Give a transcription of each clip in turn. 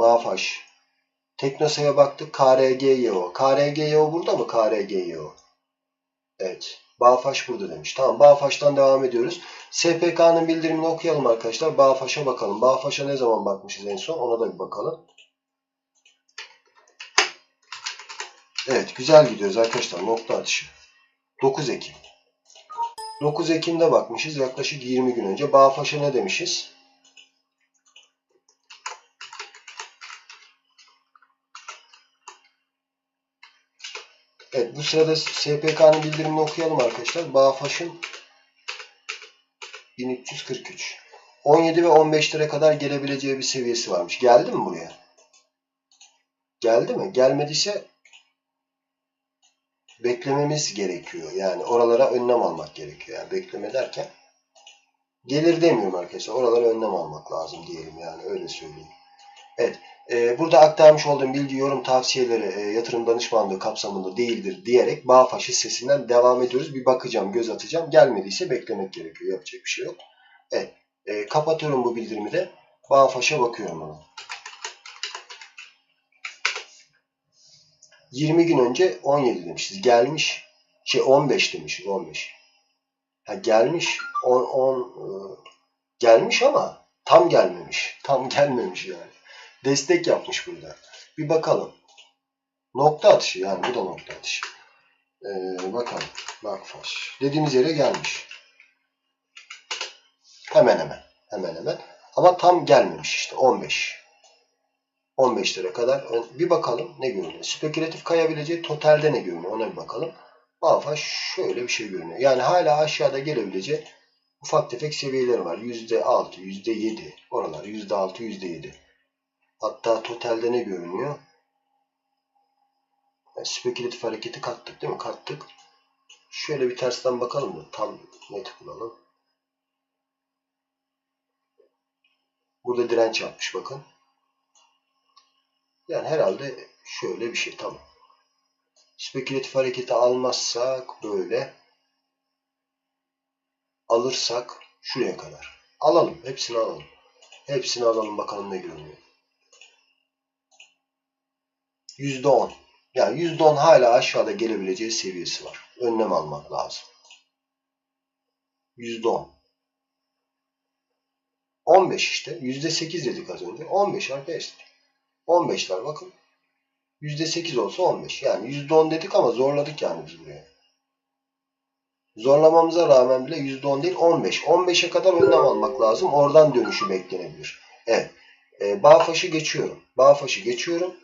Bağfaş. Teknosa'ya baktık. KRGYO. KRGYO burada mı? KRGYO. Evet. Bağfaş burada demiş. Tamam. Bağfaş'tan devam ediyoruz. SPK'nın bildirimini okuyalım arkadaşlar. Bağfaş'a bakalım. Bağfaş'a ne zaman bakmışız en son? Ona da bir bakalım. Evet. Güzel gidiyoruz arkadaşlar. Nokta atışı. 9 Ekim. 9 Ekim'de bakmışız. Yaklaşık 20 gün önce. Bağfaş'a ne demişiz? Evet bu sırada SPK'nın bildirimini okuyalım arkadaşlar. Bağfaş'ın 1343. 17 ve 15 lira kadar gelebileceği bir seviyesi varmış. Geldi mi buraya? Geldi mi? Gelmediyse beklememiz gerekiyor. Yani oralara önlem almak gerekiyor. Yani bekleme derken gelir demiyorum arkadaşlar. Oralara önlem almak lazım diyelim yani öyle söyleyeyim. Evet. E, burada aktarmış olduğum bilgi, yorum, tavsiyeleri e, yatırım danışmanlığı kapsamında değildir diyerek Bağfaş hissesinden devam ediyoruz. Bir bakacağım, göz atacağım. Gelmediyse beklemek gerekiyor. Yapacak bir şey yok. Evet. e, kapatıyorum bu bildirimi de. Bağfaş'a bakıyorum ona. 20 gün önce 17 demişiz. Gelmiş. Şey 15 demişiz. 15. Ha gelmiş. 10, 10 e, gelmiş ama tam gelmemiş. Tam gelmemiş yani. Destek yapmış burada. Bir bakalım. Nokta atışı yani bu da nokta atışı. Ee, bakalım. Bakfaş. Dediğimiz yere gelmiş. Hemen hemen. Hemen hemen. Ama tam gelmemiş işte. 15. 15 lira kadar. Bir bakalım ne görünüyor. Spekülatif kayabileceği totalde ne görünüyor ona bir bakalım. Alfaş şöyle bir şey görünüyor. Yani hala aşağıda gelebileceği ufak tefek seviyeleri var. %6, %7. Oralar %6, %7. Hatta totalde ne görünüyor? Yani spekülatif hareketi kattık değil mi? Kattık. Şöyle bir tersten bakalım da tam net bulalım. Burada direnç yapmış bakın. Yani herhalde şöyle bir şey tamam. Spekülatif hareketi almazsak böyle alırsak şuraya kadar. Alalım. Hepsini alalım. Hepsini alalım bakalım ne görünüyor. %10. Yani %10 hala aşağıda gelebileceği seviyesi var. Önlem almak lazım. %10. 15 işte. %8 dedik az önce. 15 arkadaşlar. 15'ler bakın. %8 olsa 15. Yani %10 dedik ama zorladık yani biz buraya. Zorlamamıza rağmen bile %10 değil 15. 15'e kadar önlem almak lazım. Oradan dönüşü beklenebilir. Evet. E, Bağfaş'ı geçiyorum. Bağfaş'ı geçiyorum.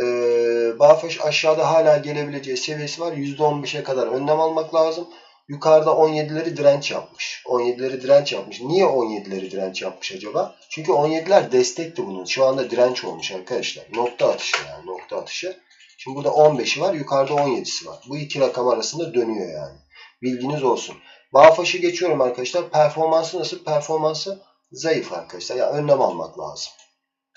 E, Bağfaş aşağıda hala gelebileceği seviyesi var. %15'e kadar önlem almak lazım. Yukarıda 17'leri direnç yapmış. 17'leri direnç yapmış. Niye 17'leri direnç yapmış acaba? Çünkü 17'ler destekti bunun. Şu anda direnç olmuş arkadaşlar. Nokta atışı yani nokta atışı. Şimdi burada 15'i var. Yukarıda 17'si var. Bu iki rakam arasında dönüyor yani. Bilginiz olsun. Bağfaş'ı geçiyorum arkadaşlar. Performansı nasıl? Performansı zayıf arkadaşlar. Yani önlem almak lazım.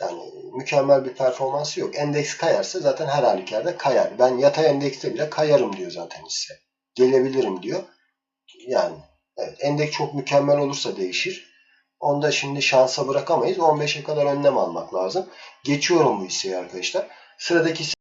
Yani mükemmel bir performansı yok. Endeks kayarsa zaten her halükarda kayar. Ben yatay endekste bile kayarım diyor zaten hisse. Gelebilirim diyor. Yani evet, endeks çok mükemmel olursa değişir. Onda şimdi şansa bırakamayız. 15'e kadar önlem almak lazım. Geçiyorum bu hisseyi arkadaşlar. Sıradaki